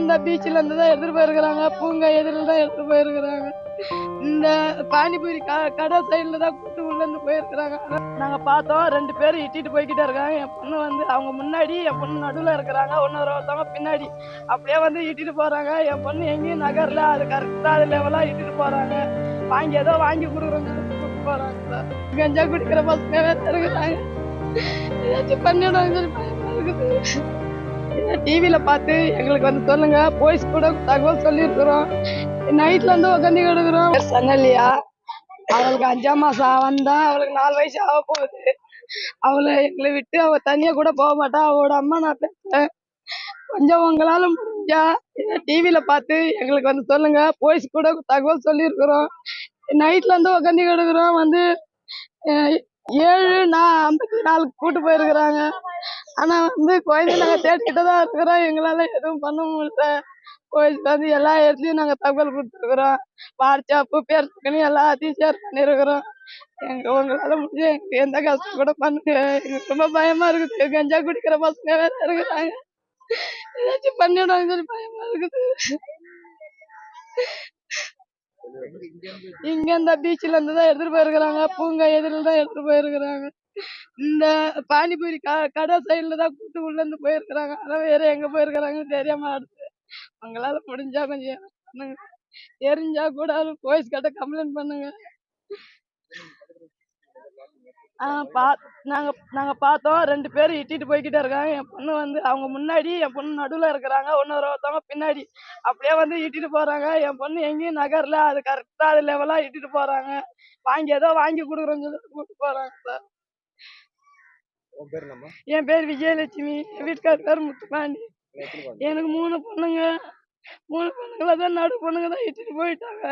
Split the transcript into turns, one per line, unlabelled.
இந்த பீச்சில் இருந்து தான் எடுத்துட்டு போயிருக்கிறாங்க. பூங்கா எதிரில் தான் எடுத்து போயிருக்கிறாங்க. இந்த பானிபூரி க கடை சைடில் தான் கூட்டு உள்ள இருந்து போயிருக்கிறாங்க. நாங்கள் பார்த்தோம் ரெண்டு பேரும் இட்டிட்டு போய்கிட்டே இருக்காங்க. என் பொண்ணு வந்து அவங்க முன்னாடி என் பொண்ணு நடுவில் இருக்கிறாங்க. ஒன்னொரு ஒருத்தவங்க பின்னாடி அப்படியே வந்து இட்டிட்டு போறாங்க. என் பொண்ணு எங்கேயும் நகர்ல அது கரெக்டாக அது லெவலாக இட்டிட்டு போறாங்க. வாங்கி ஏதோ வாங்கி கொடுக்குறோன்னு போறாங்க கஞ்சா குடிக்கிற பசங்க வேற இருக்கிறாங்க. ஏதாச்சும் பண்ணிடுவாங்க சொல்லி இருக்குது. டிவியில பார்த்து எங்களுக்கு வந்து சொல்லுங்க. போய்ஸ் கூட தகவல் சொல்லியிருக்கிறோம். நைட்ல இருந்து உட்காந்து கிடக்குறோம். சன்னலியா அவளுக்கு அஞ்சாம் மாசம் வந்தா அவளுக்கு நாலு வயசு ஆக போகுது. அவளை எங்களை விட்டு அவ தனியா கூட போக மாட்டா. அவளோட அம்மா நான் பேசுறேன். கொஞ்சம் உங்களால முடிஞ்சா டிவியில பார்த்து எங்களுக்கு வந்து சொல்லுங்க. போய்ஸ் கூட தகவல் சொல்லியிருக்கிறோம். நைட்ல இருந்து உக்காந்து கிடக்குறோம். வந்து ஏழு நான் ஐம்பத்தி நாலு கூட்டு போயிருக்கிறாங்க. ஆனா வந்து கோயிலுக்கு நாங்க தேடிக்கிட்டு தான் இருக்கிறோம். எங்களால எதுவும் பண்ண முடியல. கோயிலுக்கு வந்து எல்லா இடத்துலயும் நாங்க தகவல் கொடுத்துருக்குறோம். வாட்ஸ்அப்பு பேஸ்புக்னு எல்லாத்தையும் ஷேர் பண்ணிருக்கிறோம் எங்க உங்களால முடிஞ்ச எங்களுக்கு எந்த கஷ்டம் கூட பண்ணுங்க. எங்களுக்கு ரொம்ப பயமா இருக்குது. கஞ்சா குடிக்கிற பசங்க வேற இருக்கிறாங்க. ஏதாச்சும் பண்ணிடுவாங்க சொல்லி பயமா இருக்குது. இங்க இந்த பீச்ல இருந்து தான் எடுத்துட்டு போயிருக்கிறாங்க. பூங்கா எதிரில தான் எடுத்துட்டு போயிருக்கிறாங்க. இந்த பானிபூரி க கடை சைடுல தான் கூட்டு உள்ள இருந்து போயிருக்கிறாங்க. ஆனா வேற எங்க போயிருக்கிறாங்கன்னு தெரியாம அடுத்து. அவங்களால முடிஞ்சா கொஞ்சம் பண்ணுங்க தெரிஞ்சா கூட போலீஸ் கிட்ட கம்ப்ளைண்ட் பண்ணுங்க. பா நாங்க நாங்க பார்த்தோம். ரெண்டு பேரும் இட்டிட்டு போய்கிட்டே இருக்காங்க. என் பொண்ணு வந்து அவங்க முன்னாடி என் பொண்ணு நடுவுல இருக்கிறாங்க. இன்னொரு ஒருத்தவங்க பின்னாடி. அப்படியே வந்து இட்டிட்டு போறாங்க. என் பொண்ணு எங்கேயும் நகர்ல. அது கரெக்டா அது லெவலா இட்டிட்டு போறாங்க. வாங்கி ஏதோ வாங்கி கொடுக்குறோன்னு சொல்லி கூப்பிட்டு போறாங்க சார். என் பேர் விஜயலட்சுமி. என் வீட்டுக்கார் பேர் முத்துப்பாண்டி? எனக்கு மூணு பொண்ணுங்க. மூணு பொண்ணுங்கள தான் நடு பொண்ணுங்க தான் இட்டுட்டு போயிட்டாங்க.